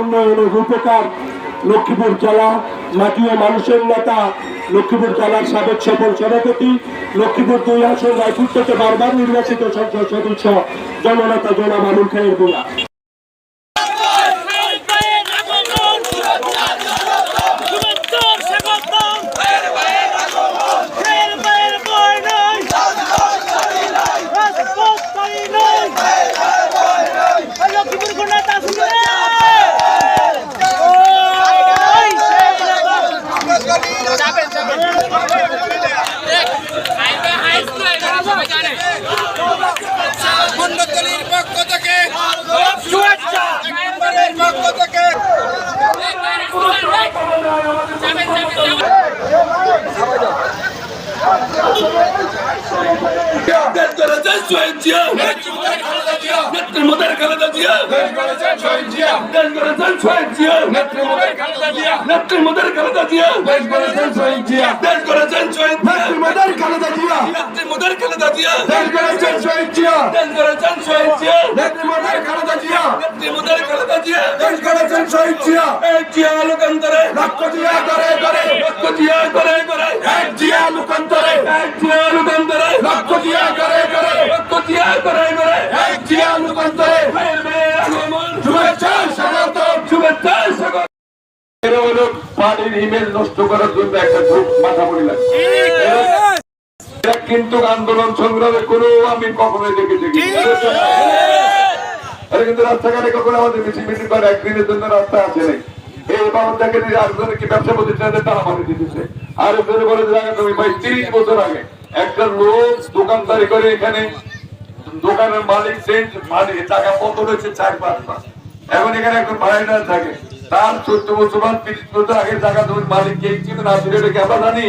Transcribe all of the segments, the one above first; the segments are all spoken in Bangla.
উন্নয়নের রূপকার লক্ষ্মীপুর জেলা মাটি ও মানুষের নেতা। লক্ষ্মীপুর জেলার সাবেক সফল সভাপতি, লক্ষ্মীপুর দুই আসন রায়পুর থেকে বারবার নির্বাচিত সংসদ সদস্য, জননেতা জনাব আবুল খায়ের বুয়া মন্ডলীর পক্ষ থেকে শুভেচ্ছা পক্ষ থেকে দেশ করেছেন শহীদ জিয়া নেত্রী মোদের খালেদা জিয়া দেশ করেছেন শহীদ জিয়া নেত্রী মোদের খালেদা জিয়া দেশ করেছেন শহীদ জিয়া দেশ করেছেন শহীদ জিয়া মোদের খালেদা জিয়া নেত্রী মোদের খালেদা জিয়া দেশ করেছেন শহীদ জিয়া দেশ করেছেন শহীদ জিয়া। নেত্রী মোদের খালেদা জিয়া। নেত্রী মোদের খালেদা জিয়া। দেশ করেছেন শহীদ জিয়া। এক জিয়া লোকান্তরে। লক্ষ জিয়া করে করে লক্ষ জিয়া করে করে এক জিয়া লোকান্তরে। এক জিয়া লোকান্তরে। লক্ষ জিয়া করে করে লক্ষ জিয়া করে করে এক জিয়া লোকান্তরে। শুভেচ্ছা স্বাগত। শুভেচ্ছা স্বাগত। এরা হলো পার্টির ইমেজ নষ্ট করার জন্য একটা মাথা পড়ে লাগছে। কিন্তু আন্দোলন সংগ্রামে কোনো আমি কখনোই দেখে দেখি এরা কিন্তু রাস্তাঘাটে কখনো আমাদের মিছিল মিটিং করে একদিনের জন্য রাস্তা আছে নাই। এই বাবদ দেখে যে আরেকজনে কি ব্যবসা প্রতিষ্ঠানের তারা মানি দিতেছে আর একজনে বলে যে তুমি ভাই তিরিশ বছর আগে একটা লোক দোকানদারি করে এখানে দোকানের মালিক চেঞ্জ মালিক টাকা কত রয়েছে চার পাঁচ এখন এখানে একজন ভাইরাল থাকে। তার চোদ্দ বছর বা তিরিশ বছর আগে টাকা তুমি মালিক কে ছিল না ছিল এটা কি আমরা জানি?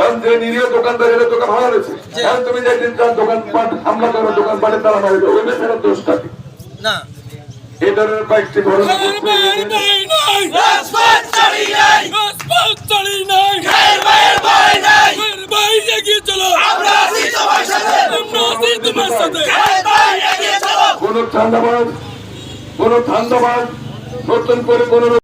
এখন যে নিরীহ দোকানদার এর দোকান ভালো রয়েছে। এখন তুমি যেদিন তার দোকান পাট হামলা করো দোকান পাটে তারা মারে দেবে ওই মেসের দোষ থাকে। না। ধরনের কয়েকটি ঘটনা ঘটছে। কোন কোন ঠান্ডাবাজ নতুন করে কোন